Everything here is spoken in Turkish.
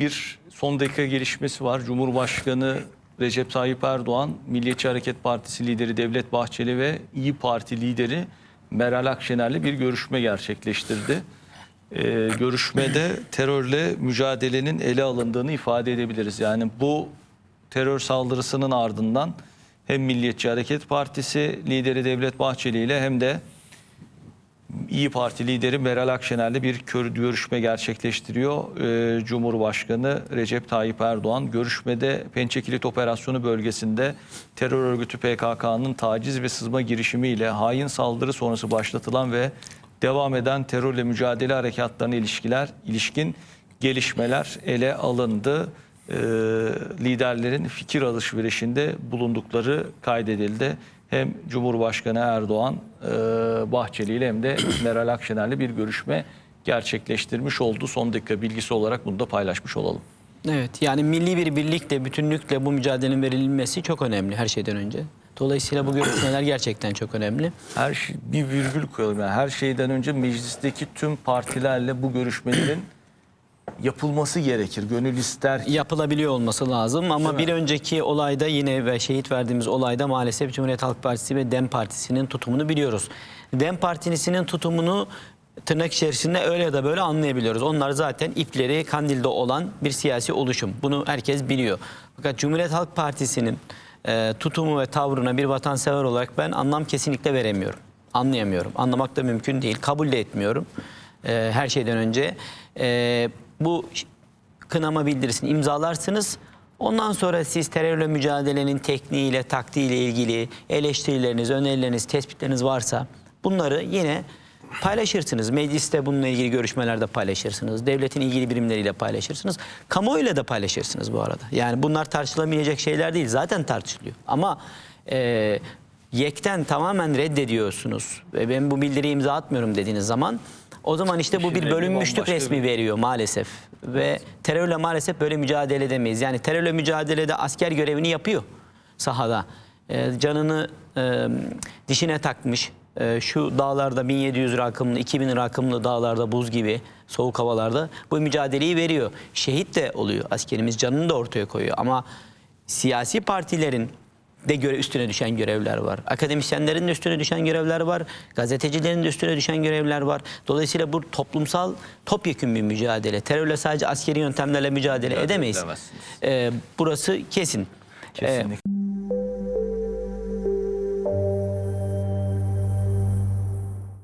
bir son dakika gelişmesi var. Cumhurbaşkanı Recep Tayyip Erdoğan, Milliyetçi Hareket Partisi lideri Devlet Bahçeli ve İyi Parti lideri Meral Akşener'le bir görüşme gerçekleştirdi. Ee, görüşmede terörle mücadelenin ele alındığını ifade edebiliriz. Yani bu terör saldırısının ardından hem Milliyetçi Hareket Partisi lideri Devlet Bahçeli ile hem de İyi Parti lideri Meral Akşener'le bir görüşme gerçekleştiriyor. Ee, Cumhurbaşkanı Recep Tayyip Erdoğan görüşmede Pençekilit Operasyonu bölgesinde terör örgütü PKK'nın taciz ve sızma girişimiyle hain saldırı sonrası başlatılan ve devam eden terörle mücadele harekatlarına ilişkiler ilişkin gelişmeler ele alındı. Ee, liderlerin fikir alışverişinde bulundukları kaydedildi. Hem Cumhurbaşkanı Erdoğan e, Bahçeli ile hem de Meral Akşener'le bir görüşme gerçekleştirmiş oldu. Son dakika bilgisi olarak bunu da paylaşmış olalım. Evet yani milli bir birlikle, bütünlükle bu mücadelenin verilmesi çok önemli her şeyden önce. Dolayısıyla bu görüşmeler gerçekten çok önemli. Her şey, bir virgül koyalım. Yani her şeyden önce meclisteki tüm partilerle bu görüşmelerin yapılması gerekir. Gönül ister ki. Yapılabiliyor olması lazım ama bir önceki olayda yine ve şehit verdiğimiz olayda maalesef Cumhuriyet Halk Partisi ve DEM Partisi'nin tutumunu biliyoruz. DEM Partisi'nin tutumunu tırnak içerisinde öyle ya da böyle anlayabiliyoruz. Onlar zaten ipleri Kandil'de olan bir siyasi oluşum. Bunu herkes biliyor. Fakat Cumhuriyet Halk Partisi'nin e, tutumu ve tavrına bir vatansever olarak ben anlam kesinlikle veremiyorum. Anlayamıyorum. Anlamak da mümkün değil. Kabul de etmiyorum. E, her şeyden önce. E, bu kınama bildirisini imzalarsınız. Ondan sonra siz terörle mücadelenin tekniğiyle, taktiğiyle ilgili eleştirileriniz, önerileriniz, tespitleriniz varsa bunları yine paylaşırsınız. Mecliste bununla ilgili görüşmelerde paylaşırsınız. Devletin ilgili birimleriyle paylaşırsınız. Kamuoyuyla da paylaşırsınız bu arada. Yani bunlar tartışılamayacak şeyler değil. Zaten tartışılıyor. Ama e, yekten tamamen reddediyorsunuz ve ben bu bildiriyi imza atmıyorum dediğiniz zaman o zaman işte bu bir bölünmüşlük resmi veriyor maalesef. Ve terörle maalesef böyle mücadele edemeyiz. Yani terörle mücadelede asker görevini yapıyor sahada. Ee, canını e, dişine takmış. e, şu dağlarda 1700 rakımlı, 2000 rakımlı dağlarda buz gibi soğuk havalarda bu mücadeleyi veriyor. Şehit de oluyor. Askerimiz canını da ortaya koyuyor. Ama siyasi partilerin de göre üstüne düşen görevler var. Akademisyenlerin de üstüne düşen görevler var. Gazetecilerin de üstüne düşen görevler var. Dolayısıyla bu toplumsal topyekün bir mücadele. Terörle sadece askeri yöntemlerle mücadele Mücadele edemeyiz. Ee, burası kesin. Ee, Kesinlikle.